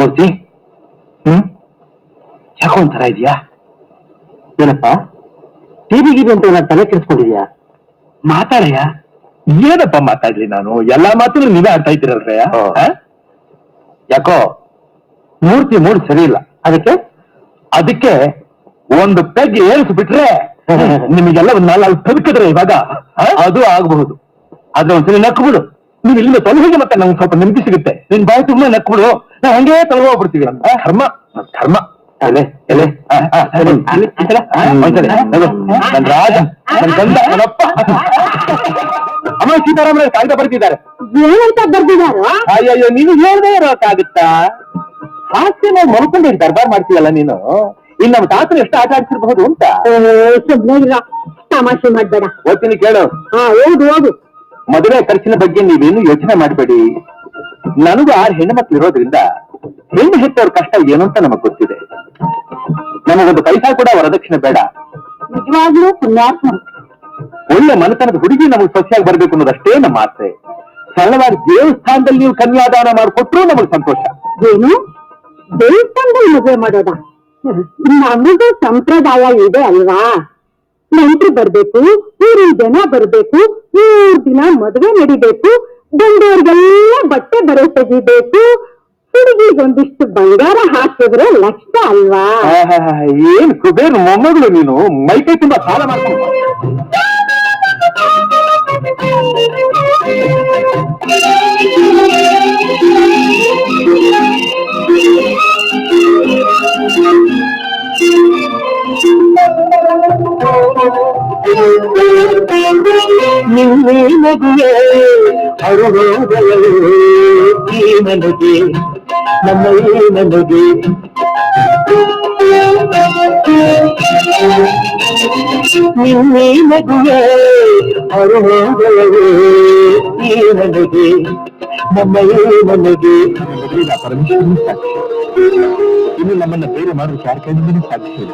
ಮೂರ್ತಿ ಹ್ಮ್ ಯಾಕೋ ಒಂಥರ ಇದೆಯಾ ಏನಪ್ಪ ಟಿವಿ ಗಿವಿ ಅಂತ ಏನಾದ್ರು ತಲೆ ಕೆಡಿಸ್ಕೊಂಡಿದ್ಯಾ ಮಾತಾಡಯ್ಯ ಏನಪ್ಪ ಮಾತಾಡ್ಲಿ ನಾನು ಎಲ್ಲಾ ಮಾತು ನೀವೇ ಆಡ್ತಾ ಇದ್ದೀರಲ್ರಯ್ಯ ಆ? ಯಾಕೋ ಮೂರ್ತಿ ಮೂಡ್ ಸರಿ ಇಲ್ಲ ಅದಕ್ಕೆ ಅದಕ್ಕೆ ಒಂದು ಪೆಗ್ ಏರಿಸ್ಬಿಟ್ರೆ ನಿಮಗೆಲ್ಲ ಒಂದ್ ನಾಲ್ಕು ತಲುಕಿದ್ರೆ ಇವಾಗ ಆ? ಅದು ಆಗಬಹುದು ಆದ್ರೆ ಒಂದ್ಸಲಿ ನಕ್ಬಿಡು ನೀವು ಇಲ್ಲಿಂದ ತೊಲಗಿಗೆ ಮತ್ತೆ ನಮ್ಗೆ ಸ್ವಲ್ಪ ನೆಮ್ಮದಿ ಸಿಗುತ್ತೆ ನಿನ್ ಬಾಯಿ ತುಂಬಾ ನಕ್ಬಿಡು ನಾವು ಹಂಗೆ ತಲಗೋಗ್ಬಿಡ್ತೀವಿ ಬಿಡ್ತೀವಿ ಅಂತ ಧರ್ಮ. ಧರ್ಮ. ಆ, ಎಲೆ, ಒಂದ್ಸಲಿ. ನನ್ ರಾಜ ನನ್ ಗಂಡ ನನ್ನಪ್ಪ ಅಮ್ಮ ಸೀತಾರಾಮನ ಕಾಗದ ಬರ್ತಿದ್ದಾರೆ. ಏನಂತ ಬರ್ದಿದಾರೋ ಅಯ್ಯಯ್ಯೋ ನೀನು ಹೇಳ್ದೇ ಇರೋಕ್ಕಾಗುತ್ತಾ ಹಾಸ್ಯ ನಾವು ಮಲ್ಕೊಂಡು ದರ್ಬಾರ್ ಮಾಡ್ತೀಯಲ್ಲ ನೀನು? ಇನ್ನು ನಮ್ಮ ತಾತನ ಎಷ್ಟು ಆಟ ಆಡ್ತಿರ್ಬಹುದು ಅಂತ? ತಮಾಷೆ ಮಾಡ್ಬೇಡ. ಓದ್ತೀನಿ ಕೇಳು. ಹಾ ಹೌದು ಹೌದು ಮದುವೆ ಖರ್ಚಿನ ಬಗ್ಗೆ ನೀವೇನು ಯೋಚನೆ ಮಾಡಬೇಡಿ. ನನಗೂ ಆರು ಹೆಣ್ಣು ಮಕ್ಕಳು ಇರೋದ್ರಿಂದ ಹೆಣ್ಣು ಹೆತ್ತವ್ರ ಕಷ್ಟ ಏನು ಅಂತ ನಮಗ್ ಗೊತ್ತಿದೆ. ನಮಗೊಂದು ಪೈಸಾ ಕೂಡ ವರದಕ್ಷಿಣೆ ಬೇಡ. ನಿಜವಾಗ್ಲೂ ಪುಣ್ಯಾತ್ಮ. ಒಳ್ಳೆ ಮನೆತನದ ಹುಡುಗಿ ನಮಗೆ ಸೊಸೆಯಾಗಿ ಬರ್ಬೇಕು ಅನ್ನೋದಷ್ಟೇ ನಮ್ಮ ಆಸೆ. ಸರಳವಾಗಿ ದೇವಸ್ಥಾನದಲ್ಲಿ ನೀವು ಕನ್ಯಾದಾನ ಮಾಡಿಕೊಟ್ರು ನಮಗೆ ಸಂತೋಷ. ಏನು? ದೇವಸ್ಥಾನದಲ್ಲಿ ಮದುವೆ ಮಾಡೋದ? ನಮಗೂ ಸಂಪ್ರದಾಯ ಇದೆ ಅಲ್ವಾ? ನೆಂಟ್ರು ಬರ್ಬೇಕು ಊರಿನ ಜನ ಬರ್ಬೇಕು ಮೂರ್ ದಿನ ಮದುವೆ ನಡಿಬೇಕು ಬಂದವ್ರಿಗೆಲ್ಲ ಬಟ್ಟೆ ಬರೆ ತೆಗಿಬೇಕು. ಹುಡುಗಿಗೊಂದಿಷ್ಟು ಬಂಗಾರ ಹಾಕಿದ್ರೆ ಲಕ್ಷ ಅಲ್ವಾ? ಏನ್ ಕುಬೇರ್ ಮೊಮ್ಮಗಳು ನೀನು? ಮೈಕೈ ತುಂಬಾ ಸಾಲ ಮಾಡ್ಕೊಂಡು ನಿನ್ನೆ ಮಗುವೆ ಅರುಣೋದಯವೇ ಈ ನನಗೆ ನಮ್ಮ ಈ ನನಗೆ ನಿನ್ನೆ ಮಗುವೆ ಅರುಣೋದಯವೇ ಈ ನನಗೆ ನಮ್ಮ ಈ ನನಗೆ ಪರಮೇಶ್ವರನ ಸಾಕ್ಷಿ ಇನ್ನು ನಮ್ಮನ್ನ ಬೇರೆ ಮಾಡೋದಕ್ಕೆ ಯಾರ ಕೈಯಿಂದಲೂ ಸಾಧ್ಯ ಇಲ್ಲ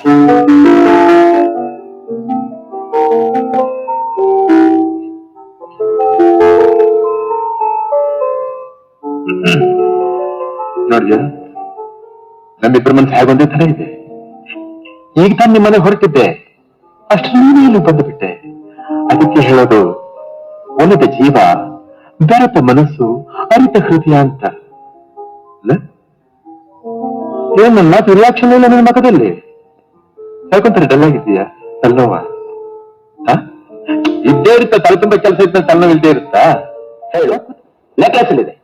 ನೋಡ್ಯ ನಮ್ಮಿಬ್ಬರ ಮನಸ್ಸು ಹೇಗೊಂದೇ ತರ ಇದೆ. ಈಗ ತಾನು ನಿಮ್ಮ ಹೊರಟಿದ್ದೆ. ಅಷ್ಟು ನೀನೇ ಇಲ್ಲಿ ಬಂದುಬಿಟ್ಟೆ. ಅದಕ್ಕೆ ಹೇಳೋದು, ಒಲಿದ ಜೀವ, ಬೆರೆತ ಮನಸ್ಸು, ಅರಿತ ಹೃದಯ ಅಂತ. ಏನಲ್ಲ ಇಲ್ಲ ನನ್ನ ಮಗದಲ್ಲಿ. ಹೇಳ್ಕೊಂತಾರೆ ಡಲ್ ಆಗಿದ್ದೀಯಾ ತಲ್ಲೋವ ಹ? ಇದ್ದೇ ಇರುತ್ತಾ ತಲೆ ತುಂಬ ಕೆಲಸ ಇತ್ತ ತಲೆನೋವು ಇದ್ದೇ ಇರುತ್ತಾ ಹೇಳು ನೆಕ್ಲೆಸ್ ಇದೆ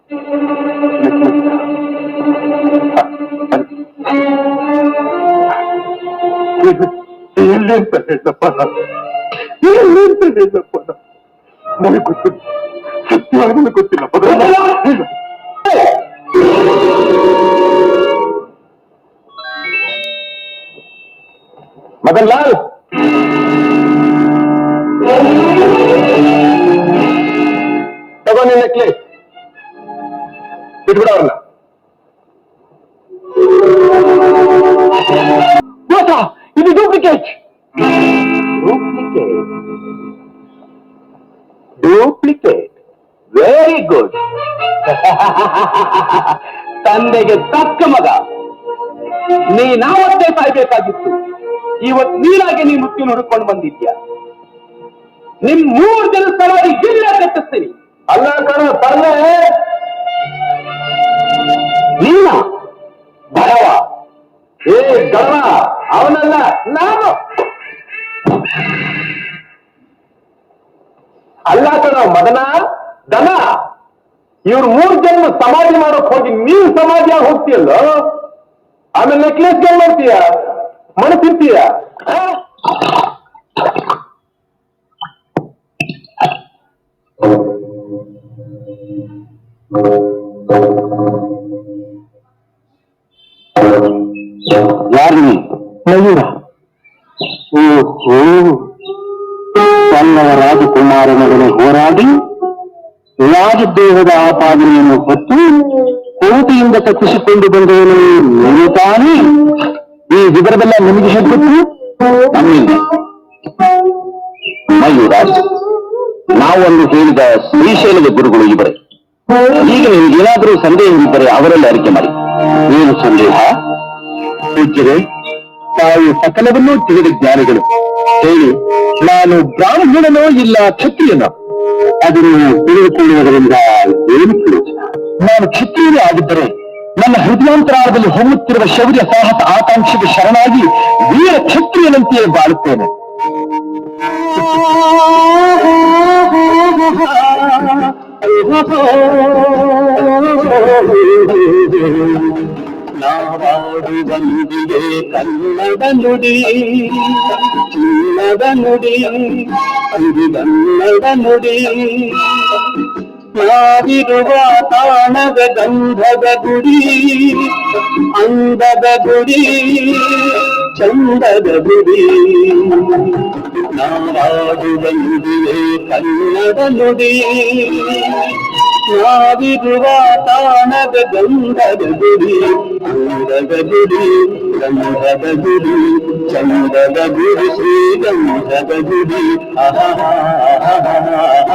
ಎಲ್ಲಿಂತ ತಗೋ ನಿನ್ನ ನೆಕ್ಲೆಸ್ ಬಿಟ್ಬಿಡ ಅವ್ರನ್ನ ಮೋಸ ಇದು duplicate duplicate duplicate very good ತಂದೆಗೆ ತಕ್ಕ ಮಗ ನೀನಾವತ್ತೇ ಸಾಯ್ಬೇಕಾಗಿತ್ತು ಇವತ್ ನೀರಾಗಿ ನೀ ಮೃತ್ಯು ನೋಡ್ಕೊಂಡು ಬಂದಿದ್ಯಾ? ನಿಮ್ ಮೂರ್ ಜನ ಸವಾರಿ ಜಿಲ್ಲೆ ಕಟ್ಟಿಸ್ತೀನಿ. ಅಲ್ಲ ಕಣ ತರ್ಲೆ ನೀನ? ಬಡವ. ಏ ಗಣ ಅವನಲ್ಲ ನಾನು. ಅಲ್ಲ ಕಣ, ಮದನ? ದನ. ಇವ್ರು ಮೂರ್ ಜನ ಸಮಾಧಿ ಮಾಡೋಕ್ ಹೋಗಿ ನೀವ್ ಸಮಾಧಿಯಾಗಿ ಹೋಗ್ತೀಯಲ್ಲ? ಆಮೇಲೆ ನೆಕ್ಲೆಸ್ ಏನ್ ಮಾಡ್ತೀಯ? மன திருப்தியா யார் நீ மயூரா ஓஹோ பல்லவ ರಾಜಕುಮಾರನೊಡನೆ ಹೋರಾಡಿ ರಾಜದೇವದ ಹೊತ್ತು ಕೋಟೆಯಿಂದ ತಪ್ಪಿಸಿಕೊಂಡು ಬಂದವನು ನೀನು ತಾನೇ ಈ ವಿವರವೆಲ್ಲ ನಿಮಗೆ ಹೇಳ್ಬೇಕು ನಮ್ಮಿಂದ ಮಯೂರಾಜ್ ನಾವೊಂದು ಹೇಳಿದ ಶ್ರೀಶೈಲದ ಗುರುಗಳು ಇವರೇ. ಈಗ ನಿಮ್ಗೇನಾದರೂ ಸಂದೇಹವಿದ್ದರೆ ಅವರಲ್ಲಿ ಅರಿಕೆ ಮಾಡಿ. ಏನು ಸಂದೇಹ? ಪೂಜ್ಯರೇ ತಾವು ಸಕಲವನ್ನೂ ತಿಳಿದ ಜ್ಞಾನಿಗಳು. ಹೇಳಿ, ನಾನು ಬ್ರಾಹ್ಮಣನೋ ಇಲ್ಲ ಕ್ಷತ್ರಿಯನೋ? ಅದನ್ನು ತಿಳಿದುಕೊಳ್ಳುವುದರಿಂದ ಏನು ಪ್ರಯೋಜನ? ನಾನು ಕ್ಷತ್ರಿಯನೇ ಆಗಿದ್ದರೆ ನನ್ನ ಹೃದಯಾಂತರಾಳದಲ್ಲಿ ಹೊಮ್ಮುತ್ತಿರುವ ಶೌರ್ಯ ಸಾಹಸ ಆಕಾಂಕ್ಷೆಗೆ ಶರಣಾಗಿ ವೀರ ಕ್ಷತ್ರಿಯನಂತೆಯೇ ಬಾಳುತ್ತೇನೆ ನಾವಾಡುವ ನುಡಿಗೆ ಕನ್ನಡ ನುಡಿ ಚಿನ್ನದ ನುಡಿ ಅದು ಕನ್ನಡ ನುಡಿ ನಾವಿರುವ ತಾಣದ ಗಂಧದ ಗುಡಿ ಅಂದದ ಗುಡಿ ಚಂದದ ಗುಡಿ ನಾವಾಡುವ ನುಡಿಯೇ ಕನ್ನಡ ನುಡಿ ನಾವಿರುವ ತಾಣದ ಗಂಧದ ಗುಡಿ ಅಂದದ ಗುಡಿ ಗಂಧದ ಗುಡಿ ಚಂದದ ಗುಡಿ ಶ್ರೀ ಗಂಧದ ಗುಡಿ ಆಹಾ